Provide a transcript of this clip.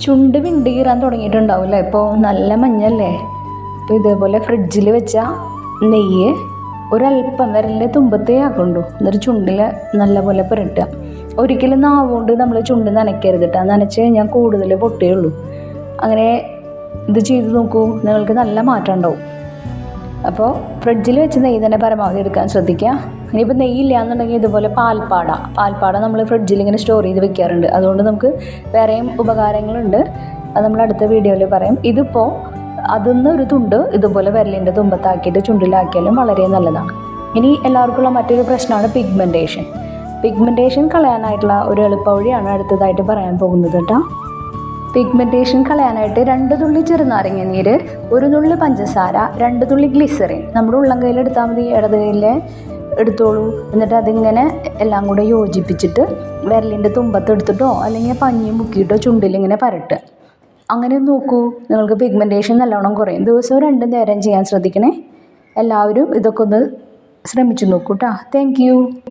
ചുണ്ട് വിണ്ട് കീറാൻ തുടങ്ങിയിട്ടുണ്ടാവില്ലേ? ഇപ്പോൾ നല്ല മഞ്ഞല്ലേ? അപ്പോൾ ഇതേപോലെ ഫ്രിഡ്ജിൽ വെച്ച നെയ്യ് ഒരല്പം വിരലിന്റെ തുമ്പത്തേ ആക്കൊണ്ടു എന്നിട്ട് ചുണ്ടിൽ നല്ലപോലെ പുരട്ടുക. ഒരിക്കലും നാവുകൊണ്ട് നമ്മൾ ചുണ്ട് നനയ്ക്കരുത് കേട്ടോ നനച്ച് കഴിഞ്ഞാൽ കൂടുതൽ പൊട്ടേ ഉള്ളൂ. അങ്ങനെ ഇത് ചെയ്ത് നോക്കൂ. നിങ്ങൾക്ക് നല്ല മാറ്റം ഉണ്ടാവും. അപ്പോൾ ഫ്രിഡ്ജിൽ വെച്ച് നെയ്യ് തന്നെ പരമാവധി എടുക്കാൻ ശ്രദ്ധിക്കുക. ഇനിയിപ്പോൾ നെയ്യില്ല എന്നുണ്ടെങ്കിൽ ഇതുപോലെ പാൽപ്പാട. പാൽപ്പാട നമ്മൾ ഫ്രിഡ്ജിൽ ഇങ്ങനെ സ്റ്റോർ ചെയ്ത് വെക്കാറുണ്ട്. അതുകൊണ്ട് നമുക്ക് വേറെയും ഉപകാരങ്ങളുണ്ട്. അത് നമ്മൾ അടുത്ത വീഡിയോയിൽ പറയും. ഇതിപ്പോൾ അതിന്ന് ഒരു തുണ്ട് ഇതുപോലെ വിരലിന്റെ തുമ്പത്താക്കിയിട്ട് ചുണ്ടിലാക്കിയാലും വളരെ നല്ലതാണ്. ഇനി എല്ലാവർക്കുള്ള മറ്റൊരു പ്രശ്നമാണ് പിഗ്മെന്റേഷൻ പിഗ്മെന്റേഷൻ കളയാനായിട്ടുള്ള ഒരു എളുപ്പവഴിയാണ് അടുത്തതായിട്ട് പറയാൻ പോകുന്നത് കേട്ടോ. പിഗ്മെന്റേഷൻ കളയാനായിട്ട് രണ്ട് തുള്ളി ചെറുനാരങ്ങ നീര് ഒരു തുള്ളി പഞ്ചസാര രണ്ട് തുള്ളി ഗ്ലിസറിൻ നമ്മുടെ ഉള്ളം കയ്യിൽ എടുത്താൽ മതി. ഇടത് കയ്യിൽ എടുത്തോളൂ. എന്നിട്ട് അതിങ്ങനെ എല്ലാം കൂടെ യോജിപ്പിച്ചിട്ട് വിരലിന്റെ തുമ്പത്ത് എടുത്തിട്ടോ അല്ലെങ്കിൽ പഞ്ഞി മുക്കിയിട്ടോ ചുണ്ടിലിങ്ങനെ പരട്ടുക അങ്ങനെ നോക്കൂ. നിങ്ങൾക്ക് പിഗ്മെന്റേഷൻ നല്ലോണം കുറയും. ദിവസവും രണ്ട് നേരം ചെയ്യാൻ ശ്രദ്ധിക്കണേ. എല്ലാവരും ഇതൊക്കെ ഒന്ന് ശ്രമിച്ചു നോക്കൂ കേട്ടോ താങ്ക്